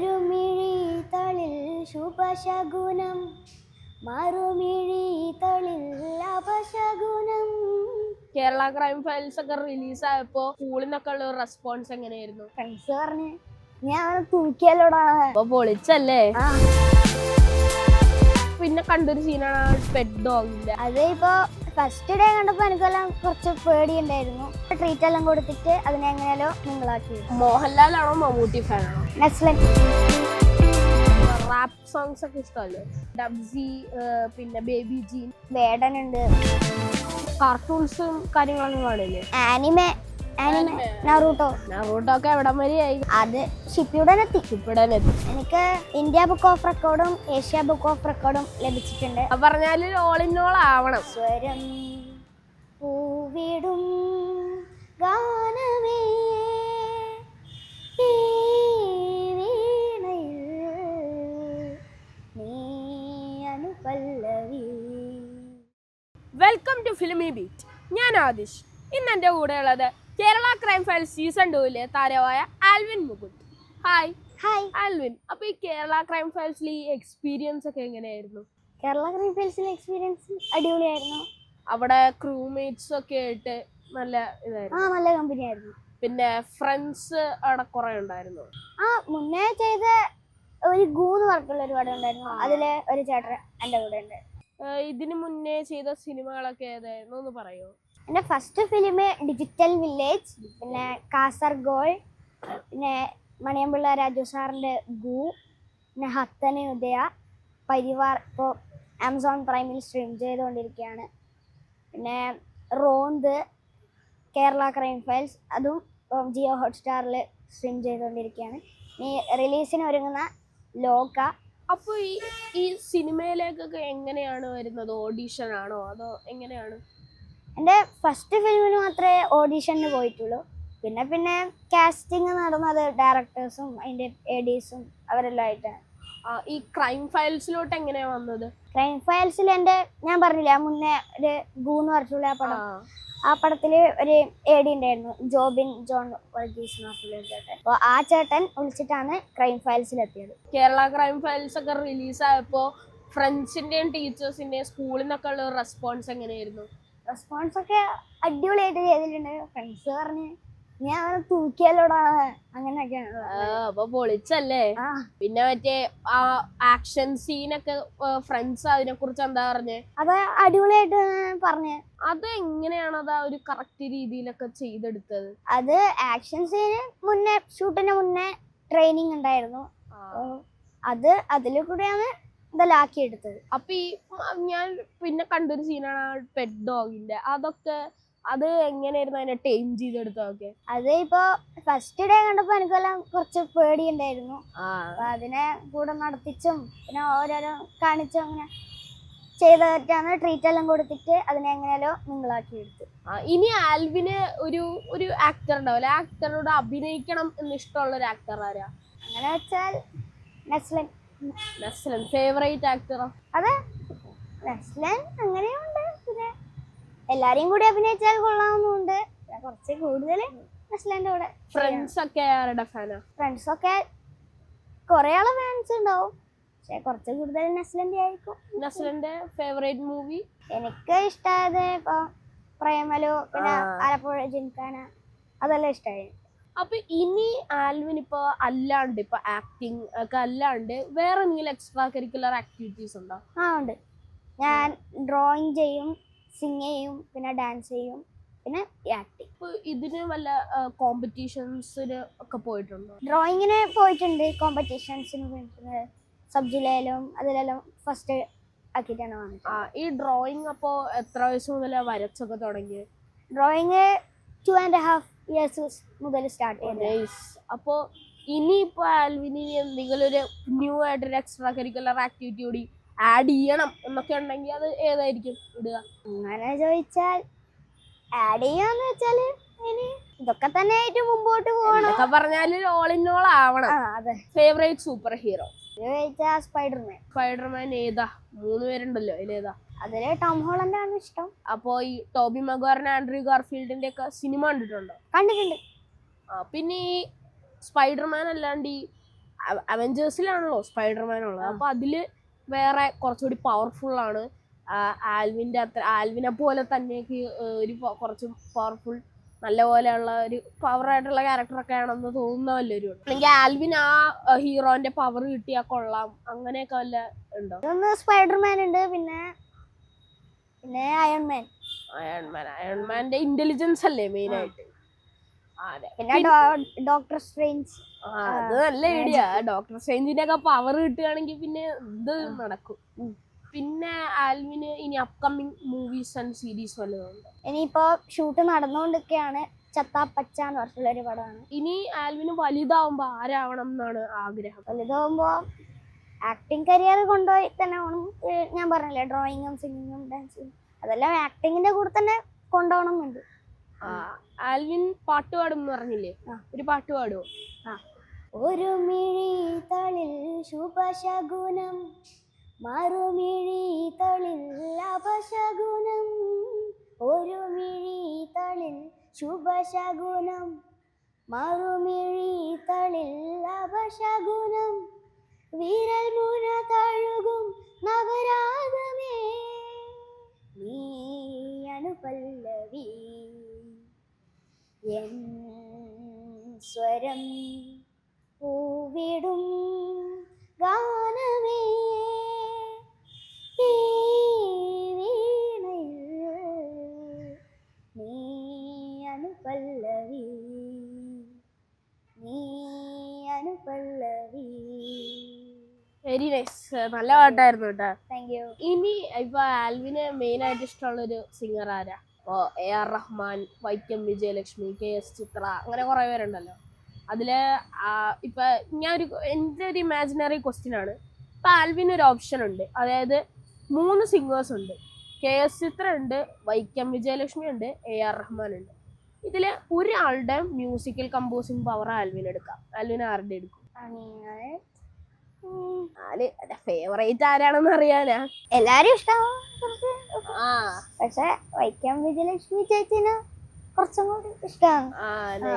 ഒരു മിഴി തളിൽ ശുഭശകുനം മറുമിഴി തളിൽ അപശകുനം. കേരള ക്രൈം ഫയൽസ് ഒക്കെ റിലീസ് ആയപ്പോ സ്കൂളിൽ നിന്നൊക്കെ ഉള്ള റെസ്പോൺസ് എങ്ങനെയായിരുന്നു? ഫ്രണ്ട്സ് പറഞ്ഞു ഞാൻ തൂക്കിയാലോടാ അപ്പൊ പൊളിച്ചല്ലേ? പിന്നെ കണ്ടൊരു സീനാണ് പെറ്റ് ഡോഗിന്റെ അത് ഇപ്പോ ഫസ്റ്റ് ഡേ കണ്ടപ്പോൾ എനിക്കെല്ലാം കുറച്ച് പേടി ഉണ്ടായിരുന്നു ട്രീറ്റ് എല്ലാം കൊടുത്തിട്ട് അതിനെ എങ്ങനെയാലോ നിങ്ങളാക്കി. മോഹൻലാലാണോ മമ്മൂട്ടി ഫാനാണോ നെക്സ്റ്റ് റാപ്പ് സോങ്സ് ഒക്കെ ഇഷ്ടമല്ലോ? ഡബ്സി പിന്നെ ബേബി ജീൻ വേടനുണ്ട് കാർട്ടൂൺസും കാര്യങ്ങളൊക്കെ കാണില്ലേ ആനിമെ നറൂട്ടോ നറൂട്ടോ. ഒക്കെ എവിടം വരെയായി അത് ഷിപ്പിയുടെ എത്തി ഇവിടെ എത്തി എനിക്ക് ഇന്ത്യ ബുക്ക് ഓഫ് റെക്കോർഡും ഏഷ്യ ബുക്ക് ഓഫ് റെക്കോർഡും ലഭിച്ചിട്ടുണ്ട്. അപ്പൊ പറഞ്ഞാൽ ഓൾ ഇൻ ഓൾ ആവണം. സ്വരം പൂവിടും ഗാനമേ. വെൽക്കം ടു ഫിലിമി ബീറ്റ് ഞാൻ ആദിഷ്. ഇന്ന് എന്റെ കൂടെയുള്ളത് കേരള ക്രൈം ഫയൽ സീസൺ ടൂവിലെ താരമായ Alvin Mukund. Hi hi Alvin അപ്പൊ ഈ കേരള ക്രൈം ഫയൽസിൽ ഈ എക്സ്പീരിയൻസ് ഒക്കെ എങ്ങനെയായിരുന്നു? കേരള ക്രൈം ഫയൽസിലെ എക്സ്പീരിയൻസ് അടിപൊളിയായിരുന്നു. അവിടെ ക്രൂമേറ്റ്സ് ഒക്കെ ആയിട്ട് നല്ല ആ ഇതായിരുന്നു നല്ല കമ്പനി ആയിരുന്നു. പിന്നെ ഫ്രണ്ട്സ് അവിടെ കുറെ ഉണ്ടായിരുന്നു. ആ മുന്നേ ചെയ്ത ഒരു ഗൂന്ന് വർക്കുള്ള ഒരുപാട് പടം ഉണ്ടായിരുന്നു അതിലെ ഒരു ചേട്ടൻ എന്റെ കൂടെ ഉണ്ട്. ഏർ ഇതിന് മുന്നേ ചെയ്ത സിനിമകളൊക്കെ ഏതായിരുന്നു എന്ന് പറയോ? എന്റെ ഫസ്റ്റ് ഫിലിം ഡിജിറ്റൽ വില്ലേജ് പിന്നെ കാസർഗോഡ് പിന്നെ മണിയമ്പിള്ള രാജു സാറിന്റെ ഗു പിന്നെ ഹത്തന് ഉദയ പരിവാർ ഇപ്പോൾ ആമസോൺ പ്രൈമിൽ സ്ട്രീം ചെയ്തുകൊണ്ടിരിക്കുകയാണ്. പിന്നെ റോന്ത് കേരള ക്രൈം ഫയൽസ് അതും ജിയോ ഹോട്ട്സ്റ്റാറിൽ സ്ട്രീം ചെയ്തുകൊണ്ടിരിക്കുകയാണ്. ഇനി റിലീസിന് ഒരുങ്ങുന്ന ലോക അപ്പൊ ഈ ഈ സിനിമയിലേക്കൊക്കെ എങ്ങനെയാണ് വരുന്നത്? ഓഡീഷൻ ആണോ? അതോ എങ്ങനെയാണ്? എന്റെ ഫസ്റ്റ് ഫിലിമിന് മാത്രമേ ഓഡീഷന് പോയിട്ടുള്ളൂ. പിന്നെ പിന്നെ കാസ്റ്റിംഗ് നടന്നത് ഡയറക്ടേഴ്സും അതിന്റെ എഡീസും അവരെല്ലാം ആയിട്ടാണ്. ഈ ക്രൈം ഫയൽസിലോട്ട് എങ്ങനെയാ വന്നത്? ക്രൈം ഫയൽസിൽ എന്റെ ഞാൻ പറഞ്ഞില്ല മുന്നേ ഒരു ഗൂന്ന് പറഞ്ഞുള്ള ആ പടം. ആ, പടത്തിൽ ഒരു എ ഡി ഉണ്ടായിരുന്നു ജോബിൻ ജോൺ വർഗീസ് ചേട്ടൻ. അപ്പോൾ ആ ചേട്ടൻ വിളിച്ചിട്ടാണ് ക്രൈം ഫയൽസിൽ എത്തിയത്. കേരള ക്രൈം ഫയൽസ് ഒക്കെ റിലീസ് ഫ്രണ്ട്സിന്റെയും ഫ്രണ്ട്സിന്റെയും ടീച്ചേഴ്സിന്റെയും സ്കൂളിൽ നിന്നൊക്കെ ഉള്ള റെസ്പോൺസ് എങ്ങനെയായിരുന്നു? റെസ്പോൺസ് ഒക്കെ അടിപൊളിയായിട്ട് ചെയ്തിട്ടുണ്ട്. ഫ്രണ്ട്സ് പറഞ്ഞ് ഞാൻ തൂക്കിയാലോടാ. അങ്ങനെയൊക്കെയാണ് അപ്പൊ പൊളിച്ചല്ലേ? പിന്നെ മറ്റേ ആ ആക്ഷൻ സീനൊക്കെ ഫ്രണ്ട്സ് അതിനെ കുറിച്ച് എന്താ പറഞ്ഞേ? അത് അടിപൊളിയായിട്ട് പറഞ്ഞു. അത് എങ്ങനെയാണ് അത് ഒരു കറക്റ്റ് രീതിയിലൊക്കെ ചെയ്തെടുത്തത്? അത് ആക്ഷൻ സീന് മുന്നേ ഷൂട്ടിന് മുന്നേ ട്രെയിനിങ് ഉണ്ടായിരുന്നു. അത് അതിൽ കൂടെയാണ് ഇതെല്ലാം ആക്കിയെടുത്തത് അപ്പൊ ഈ ഞാൻ പിന്നെ കണ്ടൊരു സീനാണ് പെറ്റ് ഡോഗിന്റെ അതൊക്കെ അത് എങ്ങനെയായിരുന്നു അതിനെ ടൈം ചെയ്തെടുത്തതൊക്കെ? അത് ഇപ്പോ ഫസ്റ്റ് ഡേ കണ്ടപ്പോ എനിക്കെല്ലാം കുറച്ച് പേടിയുണ്ടായിരുന്നു. അപ്പൊ അതിനെ കൂടെ നടത്തിച്ചും പിന്നെ ഓരോരോ കാണിച്ചും അങ്ങനെ ചെയ്തിട്ടാണ് ട്രീറ്റ് എല്ലാം കൊടുത്തിട്ട് അതിനെ എങ്ങനെയാലോ നിങ്ങളാക്കി എടുത്തു. ഇനി ആൽവിന് ഒരു ഒരു ആക്ടർ ഉണ്ടാവില്ല? ആക്ടറോട് അഭിനയിക്കണം എന്ന് ഇഷ്ടമുള്ള ഒരു ആക്ടർ ആരാ? അങ്ങനെ വെച്ചാൽ നെസ്ലൻ. നെസ്ലൻ ഫേവറേറ്റ് ആക്ടറോ അതെ. നെസ്ലൻ അങ്ങനെയുണ്ട്. പിന്നെ എല്ലാരെയും കൂടി അഭിനയിച്ചാൽ കൊള്ളാവുന്നുണ്ട് കുറച്ച് കൂടുതൽ നെസ്ലന്റെ കൂടെ ഫ്രണ്ട്സ് ഒക്കെ ആരുടെ ഫാനാ ഫ്രണ്ട്സ് ഒക്കെ കുറെ ആളെ ഫാൻസ് ഉണ്ടാവും പക്ഷെ കുറച്ച് കൂടുതൽ നെസ്ലന്റെ ആയിരിക്കും. നസ്ലന്റെ ഫേവറേറ്റ് മൂവി എനിക്ക് ഇഷ്ടമായത് ഇപ്പൊ പ്രേമലു പിന്നെ. ആലപ്പുഴ ജിൻഖാന അതെല്ലാം ഇഷ്ടമായി അപ്പൊ ഇനി ആൽവിൻ ഇപ്പൊ അല്ലാണ്ട് ഇപ്പൊ ആക്ടിങ് ഒക്കെ അല്ലാണ്ട് വേറെ എന്തെങ്കിലും എക്സ്ട്രാ കരിക്കുലർ ആക്ടിവിറ്റീസ് ഉണ്ടോ? ആ ഉണ്ട്. ഞാൻ ഡ്രോയിങ് ചെയ്യും. സിങ് ചെയ്യും പിന്നെ ഡാൻസ് ചെയ്യും പിന്നെ ആക്ടിങ് ഇപ്പൊ ഇതിന് വല്ല കോമ്പറ്റീഷൻസിന് ഒക്കെ പോയിട്ടുണ്ടോ? ഡ്രോയിങ്ങിന് പോയിട്ടുണ്ട് കോമ്പറ്റീഷൻസിന് പോയിട്ടുണ്ട്. സബ് ജില്ലയിലും അതിലെല്ലാം ഫസ്റ്റ് ആക്കിയിട്ടാണ് വന്നത്. ആ ഈ ഡ്രോയിങ് അപ്പോൾ എത്ര വയസ്സ് മുതൽ വരച്ചൊക്കെ തുടങ്ങി drawing two and half years മുതൽ സ്റ്റാർട്ട് ചെയ്തത്. അപ്പോൾ ഇനിയിപ്പോൾ ആൽവിനി എന്തെങ്കിലും ഒരു ന്യൂ ആയിട്ടൊരു എക്സ്ട്രാ കരിക്കുലർ ആക്ടിവിറ്റി കൂടി ആഡ് ചെയ്യണം എന്നൊക്കെ ഉണ്ടെങ്കിൽ അത് ഏതായിരിക്കും ഇടുക? അങ്ങനെ ചോദിച്ചാൽ ആഡ് ചെയ്യാന്ന് വെച്ചാൽ ഇനി ഇതൊക്കെ തന്നെ ആയിട്ട് മുമ്പോട്ട് പോകണം. പറഞ്ഞാൽ ഓൾ ഇൻ ഓൾ ആവണം. അതെ. Favourite super hero Spiderman Spiderman ഏതാ? മൂന്ന് പേരുണ്ടല്ലോ അതിലേതാ അതിൽ ടോം ഹോളണ്ട് ആണ് ഇഷ്ടം. അപ്പോ ഈ ടോബി മഗോറിന് ആൻഡ്രി ഗാർഫീൽഡിന്റെ ഒക്കെ സിനിമ കണ്ടിട്ടുണ്ടോ? കണ്ടിട്ടുണ്ട്. ആ പിന്നെ ഈ സ്പൈഡർമാൻ അല്ലാണ്ട് ഈ അവഞ്ചേഴ്സിലാണല്ലോ സ്പൈഡർമാൻ ഉള്ളത്. അപ്പൊ അതിൽ വേറെ കുറച്ചുകൂടി പവർഫുൾ ആണ്. ആൽവിന്റെ അത്ര ആൽവിനെ പോലെ തന്നെ ഒരു കുറച്ച് പവർഫുൾ നല്ല പോലെയുള്ള ഒരു പവർ ആയിട്ടുള്ള ക്യാരക്ടറൊക്കെ ആണെന്ന് തോന്നുന്ന വല്ലവരും അല്ലെങ്കിൽ ആൽവിൻ ആ ഹീറോന്റെ പവർ കിട്ടിയാൽ കൊള്ളാം. അങ്ങനെയൊക്കെ വല്ല ഉണ്ടോ? സ്പൈഡർമാൻ ഉണ്ട് പിന്നെ പിന്നെ അയൺമാൻ അയൺമാൻ അയൺമാന്റെ ഇന്റലിജൻസ് അല്ലേ മെയിൻ ആയിട്ട്? പിന്നെ ഡോക്ടർ സ്ട്രേഞ്ച് ആ, അത് നല്ല ഐഡിയ ഡോക്ടർ സ്ട്രേഞ്ചിന്റെ ഒക്കെ പവർ കിട്ടുകയാണെങ്കിൽ പിന്നെ ഇത് നടക്കും. പിന്നെ ആൽവിന് ഇനി അപ്കമിങ് മൂവീസ് ആൻഡ് സീരീസ് വല്ലതുണ്ട് ഇനിയിപ്പോ ഷൂട്ട് നടന്നുകൊണ്ടൊക്കെയാണ് ചത്താ പച്ച എന്ന് പറഞ്ഞിട്ടുള്ള ഒരു പടമാണ്. ഇനി ആൽവിന് വലുതാവുമ്പോ ആരാവണം എന്നാണ് ആഗ്രഹം. വലുതാവുമ്പോ ആക്ടിങ് കരിയർ കൊണ്ടുപോയി തന്നെ ആവണം ഞാൻ പറഞ്ഞില്ലേ ഡ്രോയിങ്ങും സിംഗിങ്ങും ഡാൻസും അതെല്ലാം ആക്ടിങ്ങിന്റെ കൂടെ തന്നെ കൊണ്ടുപോകണം എന്നുണ്ട് ആൽവിൻ പാട്ട് പാടും എന്ന് പറഞ്ഞില്ലേ ഒരു പാട്ട് പാടുമോ ഒരു മിഴി തളിൽ ശുഭശകുനം മറുമിഴി തളിൽ അപശകുനം. ഒരു മിഴി തളിൽ ശുഭശകുനം മറുമിഴി തളിൽ അപശകുനം. വിരൽ മുന തഴുകും നവരാഗമേ നീ അനുപല്ലവി എൻ സ്വരം പൂവിടും ഗാനമേ. നീ അനുപല്ലവി നീ അനുപല്ലവി. വെരി നൈസ് നല്ല പാട്ടായിരുന്നു കേട്ടോ. താങ്ക് യു ഇനി ഇപ്പൊ ആൽവിന് മെയിൻ ആയിട്ട് ഇഷ്ടമുള്ള ഒരു സിംഗർ ആരാ? ഇപ്പോ A R Rahman Vaikom Vijayalakshmi K S Chithra അങ്ങനെ കുറേ പേരുണ്ടല്ലോ. അതിൽ ആ, ഇപ്പൊ ഞാൻ ഒരു എന്റെ ഒരു ഇമാജിനറി ക്വസ്റ്റ്യൻ ആണ്. ഇപ്പൊ ആൽവിൻ ഒരു ഓപ്ഷൻ ഉണ്ട്. അതായത് മൂന്ന് സിംഗേഴ്സ് ഉണ്ട്. കെ എസ് ചിത്ര ഉണ്ട് വൈക്കം വിജയലക്ഷ്മി ഉണ്ട് എ ആർ റഹ്മാൻ ഉണ്ട്. ഇതിൽ ഒരാളുടെ മ്യൂസിക്കൽ കമ്പോസിംഗ് പവർ ആൽവിൻ എടുക്കാം. ആൽവിൻ ആരുടെ എടുക്കും? അങ്ങനെ ആൽ ഫേവറേറ്റ് ആരാണെന്ന് അറിയാനാ? എല്ലാരും ആ. പക്ഷെ വൈക്കം വിജയലക്ഷ്മി ചേച്ചിന് കുറച്ചും കൂടി ഇഷ്ടമാണ്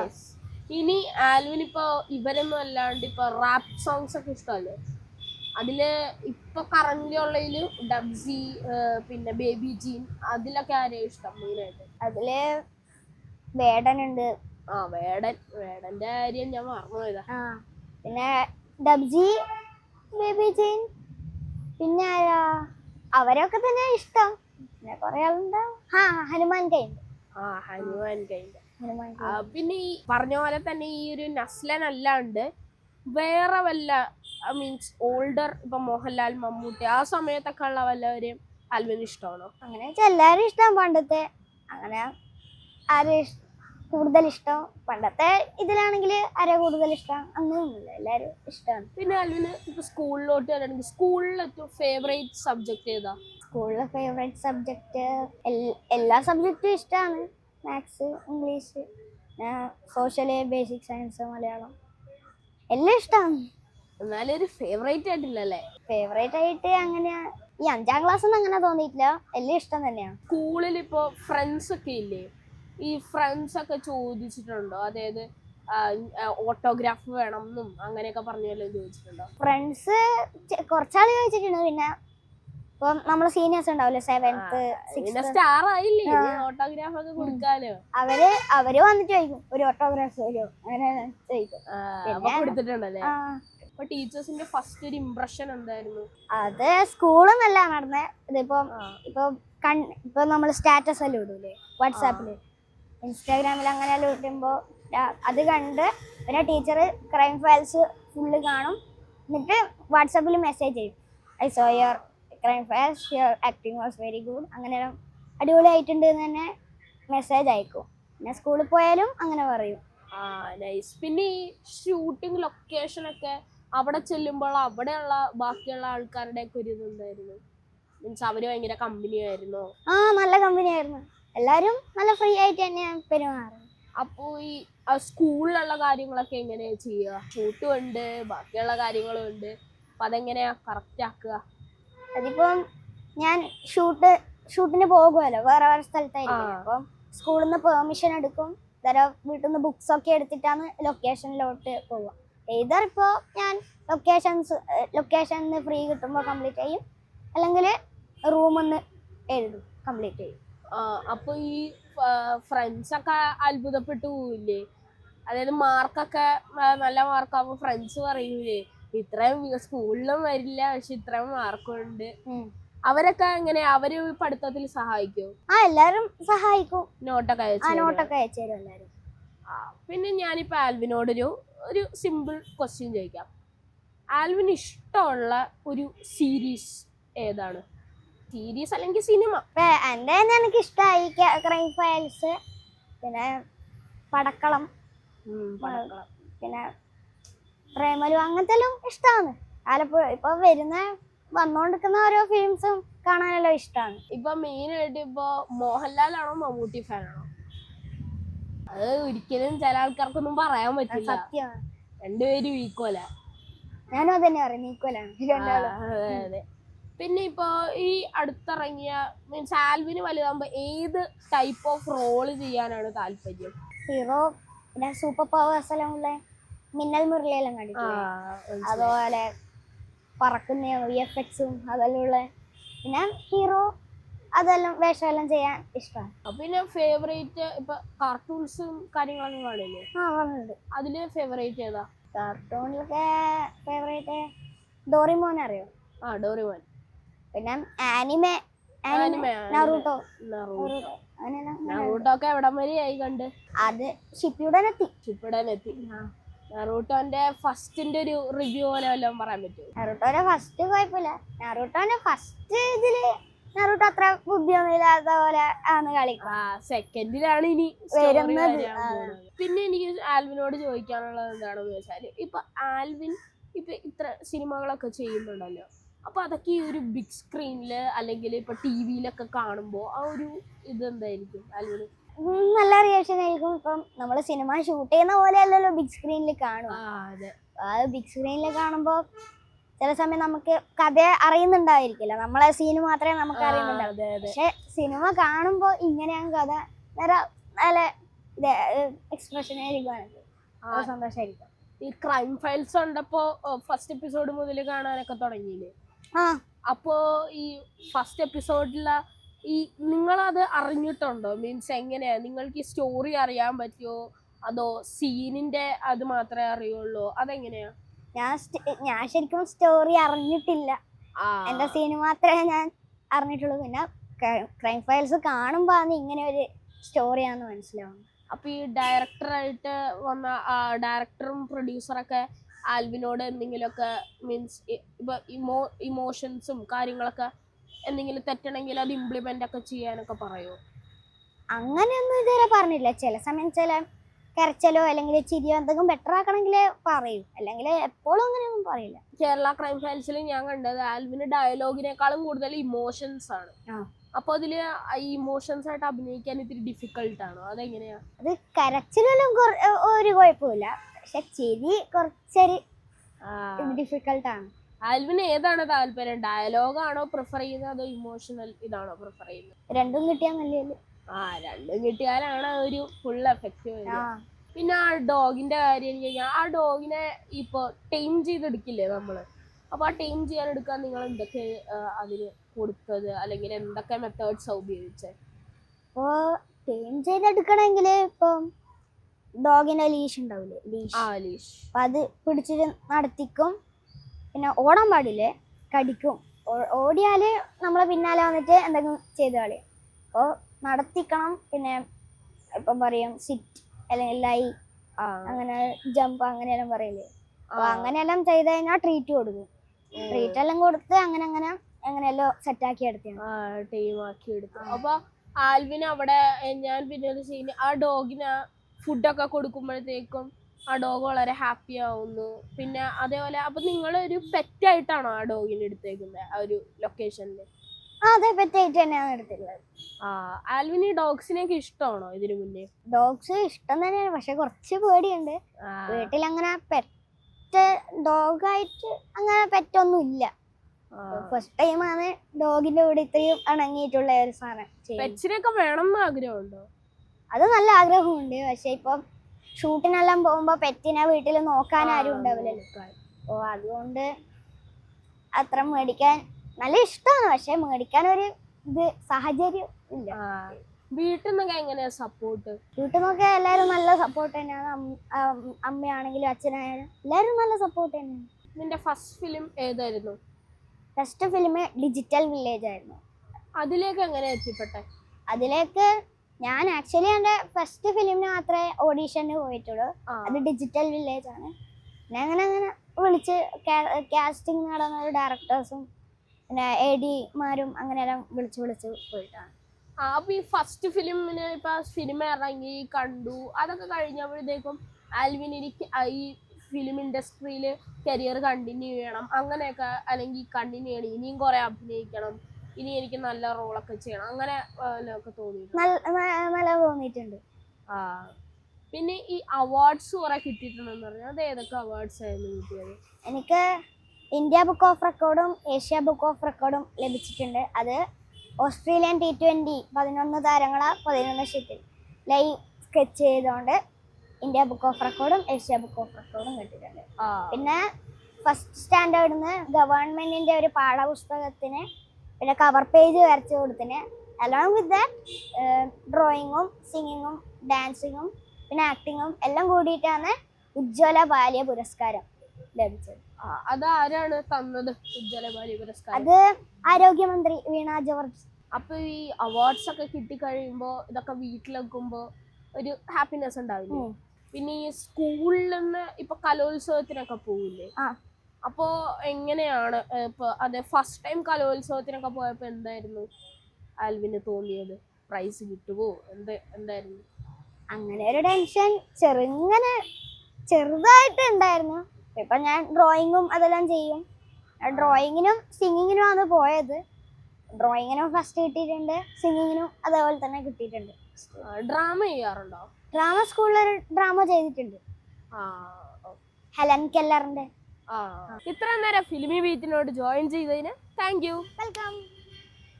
ഇനി ആൽവിൻ ഇപ്പോ ഇവരൊന്നും അല്ലാണ്ട് ഇപ്പൊ റാപ്പ് സോങ്സ് ഒക്കെ ഇഷ്ടമല്ലേ അതിൽ ഇപ്പൊ കറന്റ് ഉള്ളതിൽ ഡബ്സി പിന്നെ ബേബി ജീൻ അതിലൊക്കെ ആരെയും ഇഷ്ടം മെയിനായിട്ട് അതിൽ വേടനുണ്ട്. ആ വേടൻ. വേടന്റെ കാര്യം ഞാൻ മറന്നു പോയതാ ആ. പിന്നെ ഡബ്ജി ബേബി ജെയിൻ? പിന്നെ ആരാ? അവരൊക്കെ തന്നെ ഇഷ്ടം. പിന്നെ കുറെ ആളുണ്ടാവും ആ ഹനുമാൻ കൈണ്ട് ആ ഹനുമാൻ കൈണ്ട് ഹനുമാൻ ആ, പിന്നെ ഈ പറഞ്ഞ പോലെ തന്നെ ഈ ഒരു നസ്ലൻ അല്ലാണ്ട് വേറെ വല്ല മീൻസ് ഓൾഡർ ഇപ്പൊ മോഹൻലാൽ മമ്മൂട്ടി ആ സമയത്തൊക്കെ ഉള്ള വല്ലവരെയും അൽവിന് ഇഷ്ടമാണോ? അങ്ങനെ വെച്ചാൽ എല്ലാരും ഇഷ്ടം പണ്ടത്തെ. അങ്ങനെ ആരും കൂടുതൽ ഇഷ്ടം പണ്ടത്തെ ഇതിലാണെങ്കിൽ ആരാ കൂടുതൽ ഇഷ്ടം അങ്ങനെയൊന്നുമില്ല. എല്ലാരും ഇഷ്ടമാണ്. പിന്നെ അൽവിന് ഇപ്പൊ സ്കൂളിലോട്ട് വരാണെങ്കിൽ സ്കൂളിൽ ഏറ്റവും ഫേവറേറ്റ് സബ്ജക്ട് ഏതാ? സ്കൂളിലെ ഫേവറേറ്റ് സബ്ജക്റ്റ് എല്ലാ സബ്ജക്റ്റും ഇഷ്ടമാണ്. Maths English social basic science Malayalam. എല്ലാം ഇഷ്ടമാണ്. എന്നാലും ഒരു ഫേവറേറ്റ് ആയിട്ടില്ലല്ലേ ഫേവറേറ്റ് ആയിട്ട് അങ്ങനെ ഈ അഞ്ചാം ക്ലാസ് ഒന്നും അങ്ങനെ തോന്നിയിട്ടില്ല. എല്ലാം ഇഷ്ടം തന്നെയാണ്. സ്കൂളിൽ ഇപ്പോ ഫ്രണ്ട്സ് ഒക്കെ ഇല്ലേ? ഈ ഫ്രണ്ട്സ് ഒക്കെ ചോദിച്ചിട്ടുണ്ടോ? അതായത് ഓട്ടോഗ്രാഫ് വേണം എന്നും അങ്ങനെയൊക്കെ പറഞ്ഞു വല്ലതും ചോദിച്ചിട്ടുണ്ടോ? ഫ്രണ്ട്സ് കുറച്ചാൾ ചോദിച്ചിട്ടുണ്ട്. പിന്നെ ഇപ്പം നമ്മളെ സീനിയേഴ്സ് ഉണ്ടാവില്ലേ സെവൻത്ത് സ്റ്റാർ ആയില്ലേ. ഓട്ടോഗ്രാഫ് ഒക്കെ കൊടുക്കാലോ. അവർ അവർ വന്നിട്ട് ചോദിക്കും. ഒരു ഓട്ടോഗ്രാഫ് തരുമോ? അങ്ങനെ ചോദിക്കും. കൊടുത്തിട്ടുണ്ടല്ലേ? അപ്പൊ ടീച്ചേഴ്സിന്റെ ഫസ്റ്റ് ഒരു ഇംപ്രഷൻ എന്തായിരുന്നു? അത് സ്കൂളെന്നല്ല നടന്നേ. ഇതിപ്പോ ആ. ഇപ്പൊ ഇപ്പൊ നമ്മൾ സ്റ്റാറ്റസ് എല്ലാം ഇടൂലേ വാട്സാപ്പിൽ ഇൻസ്റ്റാഗ്രാമിൽ അങ്ങനെ ലൂട്ടുമ്പോൾ അത് കണ്ട് പിന്നെ ടീച്ചർ ക്രൈം ഫയൽസ് ഫുള്ള് കാണും. എന്നിട്ട് വാട്സാപ്പിൽ മെസ്സേജ് ചെയ്യും. I saw your crime files your acting was very good അങ്ങനെ അടിപൊളിയായിട്ടുണ്ട് എന്ന് തന്നെ മെസ്സേജ് അയക്കും. പിന്നെ സ്കൂളിൽ പോയാലും അങ്ങനെ പറയും. ആ നൈസ് പിന്നെ ഈ ഷൂട്ടിംഗ് ലൊക്കേഷൻ ഒക്കെ അവിടെ ചെല്ലുമ്പോൾ അവിടെയുള്ള ബാക്കിയുള്ള ആൾക്കാരുടെ ഒക്കെ ഒരു ഇതുണ്ടായിരുന്നു മീൻസ് അവർ ഭയങ്കര കമ്പനി ആയിരുന്നോ? ആ നല്ല കമ്പനി ആയിരുന്നു. എല്ലാവരും നല്ല ഫ്രീ ആയിട്ട് തന്നെയാണ് പെരുമാറുന്നത് അപ്പോ ഈ സ്കൂളിലുള്ള കാര്യങ്ങളൊക്കെ എങ്ങനെയാ ചെയ്യുക ഷൂട്ടും ഉണ്ട് ബാക്കിയുള്ള കാര്യങ്ങളും ഉണ്ട്. അപ്പൊ അതെങ്ങനെയാ കറക്റ്റ് ആക്കുക? അതിപ്പം ഞാൻ ഷൂട്ട് ഷൂട്ടിന് പോകുമല്ലോ വേറെ വേറെ സ്ഥലത്തായിരിക്കും. അപ്പം സ്കൂളിൽ നിന്ന് പെർമിഷൻ എടുക്കും. തരം വീട്ടിൽ നിന്ന് ബുക്സ് ഒക്കെ എടുത്തിട്ടാണ് ലൊക്കേഷനിലോട്ട് പോവുക. ഏതർ ഇപ്പോൾ ഞാൻ ലൊക്കേഷൻസ് ലൊക്കേഷനിൽ ഫ്രീ കിട്ടുമ്പോൾ കംപ്ലീറ്റ് ചെയ്യും. അല്ലെങ്കിൽ റൂമിൽ എഴുതും കംപ്ലീറ്റ് ചെയ്യും. അപ്പൊ ഈ ഫ്രണ്ട്സ് ഒക്കെ അത്ഭുതപ്പെട്ടു പോവില്ലേ അതായത് മാർക്കൊക്കെ നല്ല മാർക്കാവുമ്പോ ഫ്രണ്ട്സ് പറയൂലേ ഇത്രയും സ്കൂളിലും വരില്ല പക്ഷെ ഇത്രയും മാർക്കുണ്ട് ഉണ്ട്. അവരൊക്കെ എങ്ങനെ അവർ പഠിത്തത്തിൽ സഹായിക്കും? ആ എല്ലാരും സഹായിക്കും. നോട്ടൊക്കെ ആ? നോട്ടൊക്കെ അയച്ചു തരും എല്ലാവരും ആ, പിന്നെ ഞാനിപ്പോ ആൽവിനോടൊരു ഒരു സിമ്പിൾ ക്വസ്റ്റ്യൻ ചോദിക്കാം. ആൽവിന് ഇഷ്ടമുള്ള ഒരു സീരീസ് ഏതാണ്? സീരീസ് അല്ലെങ്കിൽ സിനിമ? എന്റെ എന്റെ എനിക്ക് ഇഷ്ടമായി ക്രൈം ഫയൽസ്. പിന്നെ പടക്കളം. പടക്കളം. പിന്നെ പ്രേമലു അങ്ങനത്തെ എല്ലാം ഇഷ്ടമാണ് ആലപ്പുഴ ഇപ്പൊ വരുന്ന വന്നോണ്ടിരിക്കുന്ന ഓരോ ഫിലിംസും കാണാനെല്ലാം ഇഷ്ടമാണ് ഇപ്പൊ മെയിൻ ആയിട്ട് ഇപ്പൊ മോഹൻലാലാണോ മമ്മൂട്ടി ഫാനാണോ? അത് ഒരിക്കലും ചില ആൾക്കാർക്കൊന്നും പറയാൻ പറ്റില്ല. സത്യമാണ് രണ്ടുപേരും ഈക്വലാ ഞാനും അത് തന്നെ പറയും ഈക്വലാണ് രണ്ടാളും. പിന്നെ ഇപ്പൊ ഈ അടുത്തിറങ്ങിയ മീൻസ് ആൽവിന് വലുതാകുമ്പോ ഏത് ടൈപ്പ് ഓഫ് റോൾ ചെയ്യാനാണ് താല്പര്യം? ഹീറോ പിന്നെ സൂപ്പർ പവേഴ്സ് എല്ലാം ഉള്ള മിന്നൽ മുരളിയെല്ലാം കണ്ടിട്ടില്ലേ? അതുപോലെ പറക്കുന്ന വി എഫ് എക്സും അതെല്ലാം ഉള്ള പിന്നെ ഹീറോ അതെല്ലാം വേഷമെല്ലാം ചെയ്യാൻ ഇഷ്ടമാണ് പിന്നെ ഫേവറേറ്റ് ഇപ്പൊ കാർട്ടൂൺസും കാര്യങ്ങളൊക്കെ കാണില്ലേ ആ കാണുന്നുണ്ട് അതിൽ ഫേവറേറ്റ് ഏതാ? കാർട്ടൂണിലൊക്കെ ഫേവറേറ്റ് ഡോറിമോൻ അറിയോ? ആ ഡോറിമോൻ. പിന്നെ ആനിമെ നറൂട്ടോ നറൂട്ടോ ഒക്കെ എവിടം വരെ ആയി കണ്ട്? അത് ഷിപ്പിയുടൻ എത്തി ചിപ്പിടാൻ എത്തി നറൂട്ടോന്റെ ഫസ്റ്റിന്റെ ഒരു റിവ്യൂ പോലെ വല്ലതും പറയാൻ പറ്റുമോ? നറൂട്ടോന്റെ ഫസ്റ്റ് കുഴപ്പമില്ല. നറൂട്ടോന്റെ ഫസ്റ്റ് ഇതിൽ നറൂട്ടോ അത്ര ബുദ്ധിയൊന്നുമില്ലാത്ത പോലെ ആണ് കളിക്കുക സെക്കൻഡിലാണ് ഇനി വരുന്നത്. പിന്നെ എനിക്ക് ആൽവിനോട് ചോദിക്കാനുള്ളത് എന്താണെന്ന് വെച്ചാൽ ഇപ്പൊ ആൽവിൻ ഇപ്പൊ ഇത്ര സിനിമകളൊക്കെ ചെയ്യുന്നുണ്ടല്ലോ. അപ്പൊ അതൊക്കെ ഈ ഒരു ബിഗ് സ്ക്രീനിൽ അല്ലെങ്കിൽ ഇപ്പൊ ടി വിയിലൊക്കെ കാണുമ്പോ ആ ഒരു ഇത് എന്തായിരിക്കും? അല്ലെങ്കിൽ നല്ല റിയാക്ഷൻ ആയിരിക്കും. ഇപ്പം നമ്മൾ സിനിമ ഷൂട്ട് ചെയ്യുന്ന പോലെ അല്ലല്ലോ ബിഗ് സ്ക്രീനിൽ കാണും അത്. ബിഗ് സ്ക്രീനിൽ കാണുമ്പോൾ ചില സമയം നമുക്ക് കഥ അറിയുന്നുണ്ടായിരിക്കില്ല. നമ്മളെ സീന് മാത്രമേ നമുക്ക് അറിയുന്നുണ്ടാവും. പക്ഷെ സിനിമ കാണുമ്പോൾ ഇങ്ങനെയാണ് കഥ നല്ല നല്ല എക്സ്പ്രഷൻ ആയിരിക്കും സന്തോഷമായിരിക്കും ഈ ക്രൈം ഫയൽസ് ഉണ്ടപ്പോ ഫസ്റ്റ് എപ്പിസോഡ് മുതൽ കാണാനൊക്കെ തുടങ്ങിയില്ലേ? അപ്പോ ഈ ഫസ്റ്റ് എപ്പിസോഡിലെ ഈ നിങ്ങൾ അത് അറിഞ്ഞിട്ടുണ്ടോ? മീൻസ് എങ്ങനെയാ? നിങ്ങൾക്ക് ഈ സ്റ്റോറി അറിയാൻ പറ്റുമോ അതോ സീനിന്റെ അത് മാത്രമേ അറിയുള്ളൂ? അതെങ്ങനെയാ? ഞാൻ ഞാൻ ശരിക്കും സ്റ്റോറി അറിഞ്ഞിട്ടില്ല. എന്റെ സീന് മാത്രമേ ഞാൻ അറിഞ്ഞിട്ടുള്ളൂ. പിന്നെ ക്രൈം ഫയൽസ് കാണുമ്പോ ആണ് ഇങ്ങനെ ഒരു സ്റ്റോറിയാന്ന് മനസ്സിലാവുന്നത്. അപ്പൊ ഈ ഡയറക്ടറായിട്ട് വന്ന ഡയറക്ടറും പ്രൊഡ്യൂസറൊക്കെ ആൽവിനോട് എന്തെങ്കിലുമൊക്കെ മീൻസ് ഇപ്പൊ ഇമോ ഇമോഷൻസും കാര്യങ്ങളൊക്കെ എന്തെങ്കിലും തെറ്റണെങ്കിൽ അത് ഇംപ്ലിമെന്റ് ഒക്കെ ചെയ്യാനൊക്കെ പറയുമോ അങ്ങനെയൊന്നും ഇതുവരെ പറഞ്ഞില്ല. ചില സമയം ചില കരച്ചലോ അല്ലെങ്കിൽ ചിരിയോ എന്തെങ്കിലും ബെറ്റർ ആക്കണമെങ്കിൽ പറയും. അല്ലെങ്കിൽ എപ്പോഴും അങ്ങനെയൊന്നും പറയില്ല. കേരള ക്രൈം ഫയൽസിൽ ഞാൻ കണ്ടത് ആൽവിന് ഡയലോഗിനേക്കാളും കൂടുതൽ ഇമോഷൻസ് ആണ്. അപ്പൊ അതിൽ ഈ ഇമോഷൻസ് ആയിട്ട് അഭിനയിക്കാൻ ഇത്തിരി ഡിഫിക്കൽട്ടാണോ അതെങ്ങനെയാ? അത് കരച്ചിലും ഒരു കുഴപ്പമില്ല പക്ഷെ ചിരി കുറച്ചൊരു ഡിഫിക്കൽട്ടാണ് ആൽവിന് ഏതാണ് താല്പര്യം? ഡയലോഗ് ആണോ പ്രിഫർ ചെയ്യുന്നത് അതോ ഇമോഷണൽ ഇതാണോ പ്രിഫർ ചെയ്യുന്നത്? രണ്ടും കിട്ടിയാൽ നല്ല ആ രണ്ടും കിട്ടിയാലാണ് ഒരു ഫുൾ എഫക്റ്റീവ് പിന്നെ ആ ഡോഗിന്റെ കാര്യം കഴിഞ്ഞാൽ ആ ഡോഗിനെ ഇപ്പൊ ടൈം ചെയ്തെടുക്കില്ലേ നമ്മൾ? അപ്പൊ ആ ടൈം ചെയ്യാൻ എടുക്കാൻ നിങ്ങൾ എന്തൊക്കെ അതിന് കൊടുത്തത്? അല്ലെങ്കിൽ എന്തൊക്കെ മെത്തേഡ്സ് ഉപയോഗിച്ചത് അപ്പോൾ ടൈം ചെയ്തെടുക്കണമെങ്കിൽ ഇപ്പം ഡോഗിന്റെ ലീഷ് ഉണ്ടാവില്ലേ ലീഷ് ആ ലീഷ് അപ്പൊ അത് പിടിച്ചിട്ട് നടത്തിക്കും. പിന്നെ ഓടാൻ പാടില്ലേ? കടിക്കും. ഓടിയാൽ നമ്മളെ പിന്നാലെ വന്നിട്ട് എന്തെങ്കിലും ചെയ്ത് കളയും. അപ്പോൾ നടത്തിക്കണം പിന്നെ ഇപ്പം പറയും സിറ്റ് അല്ലെങ്കിൽ ലൈ അങ്ങനെ ജമ്പ് അങ്ങനെയെല്ലാം പറയില്ലേ? അപ്പോൾ ആ, അങ്ങനെയെല്ലാം ചെയ്ത് കഴിഞ്ഞാൽ ട്രീറ്റ് കൊടുക്കും. ട്രീറ്റ് എല്ലാം കൊടുത്ത് അങ്ങനെ അങ്ങനെ എങ്ങനെയല്ലോ സെറ്റാക്കി ടീം ആക്കി എടുത്തു. അപ്പൊ ആൽവിന് അവിടെ ഞാൻ പിന്നെ ഒരു സീൻ ആ ഡോഗിന് ഫുഡൊക്കെ കൊടുക്കുമ്പോഴത്തേക്കും ആ ഡോഗ് വളരെ ഹാപ്പി ആവുന്നു. പിന്നെ അതേപോലെ അപ്പൊ നിങ്ങൾ ഒരു പെറ്റ് ആയിട്ടാണോ ആ ഡോഗിനെ എടുത്തേക്കുന്നത് ആ ഒരു ലൊക്കേഷനിൽ അതെ പെറ്റായിട്ട് തന്നെയാണ് എടുത്തിട്ടുള്ളത്. ആ ആൽവിന് ഈ ഡോഗ്സിനെയൊക്കെ ഇഷ്ടമാണോ ഇതിനു മുന്നേ? ഡോഗ്സ് ഇഷ്ടം തന്നെയാണ് പക്ഷെ കുറച്ച് പേടിയുണ്ട്. വീട്ടിൽ അങ്ങനെ പെറ്റ് ഡോഗായിട്ട് അങ്ങനെ പെറ്റൊന്നും ഇല്ല. ഫസ്റ്റ് ടൈമാണ് ഡോഗിന്റെ കൂടെ ഇത്രയും ഇണങ്ങിയിട്ടുള്ള ഒരു സാധനം ചെയ്യുന്നത്. പെറ്റ്സിനെയൊക്കെ വേണം എന്ന് ആഗ്രഹമുണ്ടോ? അത് നല്ല ആഗ്രഹമുണ്ട്. പക്ഷെ ഇപ്പം ഷൂട്ടിനെല്ലാം പോകുമ്പോ പെറ്റിനെ വീട്ടിൽ നോക്കാൻ ആരും ഉണ്ടാവില്ലല്ലോ. അപ്പോൾ അതുകൊണ്ട് അത്ര മേടിക്കാൻ നല്ല ഇഷ്ടമാണ് പക്ഷെ മേടിക്കാൻ ഒരു ഇത് സാഹചര്യം ഇല്ല. വീട്ടിൽ നിന്നൊക്കെ എങ്ങനെയാ സപ്പോർട്ട് വീട്ടിൽ നിന്നൊക്കെ എല്ലാവരും നല്ല സപ്പോർട്ട് തന്നെയാണ്. അമ്മയാണെങ്കിലും അച്ഛനായാലും എല്ലാവരും നല്ല സപ്പോർട്ട് തന്നെയാണ്. നിന്റെ ഫസ്റ്റ് ഫിലിം ഏതായിരുന്നു? ഫസ്റ്റ് ഫിലിം ഡിജിറ്റൽ വില്ലേജ് ആയിരുന്നു. അതിലേക്ക് എങ്ങനെ എത്തിപ്പെട്ടെ? അതിലേക്ക് ഞാൻ ആക്ച്വലി എന്റെ ഫസ്റ്റ് ഫിലിമിന് മാത്രമേ ഓഡീഷന് പോയിട്ടുള്ളൂ. അത് ഡിജിറ്റൽ വില്ലേജ് ആണ്. പിന്നെ അങ്ങനെ അങ്ങനെ വിളിച്ച് കാസ്റ്റിംഗ് നടന്ന ഡയറക്ടേഴ്സും പിന്നെ എ ഡിമാരും അങ്ങനെയെല്ലാം വിളിച്ച് വിളിച്ച് പോയിട്ടാണ്. ആ, ഈ ഫസ്റ്റ് ഫിലിമിന് ഇപ്പൊ സിനിമ ഇറങ്ങി കണ്ടു അതൊക്കെ കഴിഞ്ഞപ്പോഴത്തേക്കും ആൽവിൻ എനിക്ക് ഈ ഫിലിം ഇൻഡസ്ട്രിയിൽ കരിയർ കണ്ടിന്യൂ ചെയ്യണം അങ്ങനെയൊക്കെ അല്ലെങ്കിൽ കണ്ടിന്യൂ ചെയ്യണം ഇനിയും കുറെ അഭിനയിക്കണം ഇനി എനിക്ക് നല്ല റോളൊക്കെ ചെയ്യണം. അങ്ങനെ ഒക്കെ തോന്നിയിട്ടുണ്ട്? ആ. പിന്നെ ഈ അവാർഡ്സ് കുറെ കിട്ടിയിട്ടുണ്ടെന്ന് പറഞ്ഞാൽ അത് ഏതൊക്കെ അവാർഡ്സ് ആയിരുന്നു കിട്ടിയത്? എനിക്ക് ഇന്ത്യ ബുക്ക് ഓഫ് റെക്കോർഡും ഏഷ്യ ബുക്ക് ഓഫ് റെക്കോർഡും ലഭിച്ചിട്ടുണ്ട്. അത് ഓസ്ട്രേലിയൻ ടി ട്വന്റി പതിനൊന്ന് താരങ്ങളെ പതിനൊന്ന് ഷീറ്റിൽ ലൈവ് സ്കെച്ച് ചെയ്തുകൊണ്ട് ഇന്ത്യ ബുക്ക് ഓഫ് റെക്കോർഡും ഏഷ്യ ബുക്ക് ഓഫ് റെക്കോർഡും കിട്ടിയിട്ടുണ്ട്. പിന്നെ ഫസ്റ്റ് സ്റ്റാൻഡേർഡിൽ നിന്ന് ഗവൺമെന്റിന്റെ ഒരു പാഠപുസ്തകത്തിന് പിന്നെ കവർ പേജ് വരച്ച് കൊടുത്തിന്. അലോങ് വിത്ത് ദാറ്റ് ഡ്രോയിങ്ങും സിംഗിങ്ങും ഡാൻസിങ്ങും പിന്നെ ആക്ടിങ്ങും എല്ലാം കൂടിയിട്ടാണ് ഉജ്ജ്വല ബാല്യ പുരസ്കാരം ലഭിച്ചത്. അത് ആരാണ് തന്നത് ഉജ്ജ്വല ബാല്യ പുരസ്കാരം? അത് ആരോഗ്യമന്ത്രി വീണ ജോർജ്. അപ്പൊ ഈ അവാർഡ്സ് ഒക്കെ കിട്ടിക്കഴിയുമ്പോ ഇതൊക്കെ വീട്ടിലെക്കുമ്പോ ഒരു ഹാപ്പിനെസ് ഉണ്ടാവില്ലേ? പിന്നെ ഈ സ്കൂളിൽ നിന്ന് ഇപ്പൊ കലോത്സവത്തിനൊക്കെ പോവില്ലേ? അപ്പോ എങ്ങനെയാണ് ഇപ്പൊ അതെ ഫസ്റ്റ് ടൈം കലോത്സവത്തിനൊക്കെ പോയപ്പോ എന്തായിരുന്നു ആൽവിന് തോന്നിയത്? പ്രൈസ് കിട്ടുമോ എന്ത് എന്തായിരുന്നു? അങ്ങനെ ഒരു ടെൻഷൻ ചെറുങ്ങനെ ചെറുതായിട്ട് ഉണ്ടായിരുന്നു. ഇപ്പം ഞാൻ ഡ്രോയിങ്ങും അതെല്ലാം ചെയ്യും. ഡ്രോയിങ്ങിനും സിംഗിങ്ങിനുമാണ് പോയത്. ഡ്രോയിങ്ങിനും ഫസ്റ്റ് കിട്ടിയിട്ടുണ്ട്. സിംഗിങ്ങിനും അതേപോലെ തന്നെ കിട്ടിയിട്ടുണ്ട്. ഡ്രാമ ചെയ്യാറുണ്ടോ? ഡ്രാമ സ്കൂളിൽ ഒരു ഡ്രാമ ചെയ്തിട്ടുണ്ട്. ഹെലൻ കെല്ലറിന്റെ ഇത്ര നേരം ഫിലിമി ബീറ്റിനോട് ജോയിൻ ചെയ്തതിന് താങ്ക് യു വെൽക്കം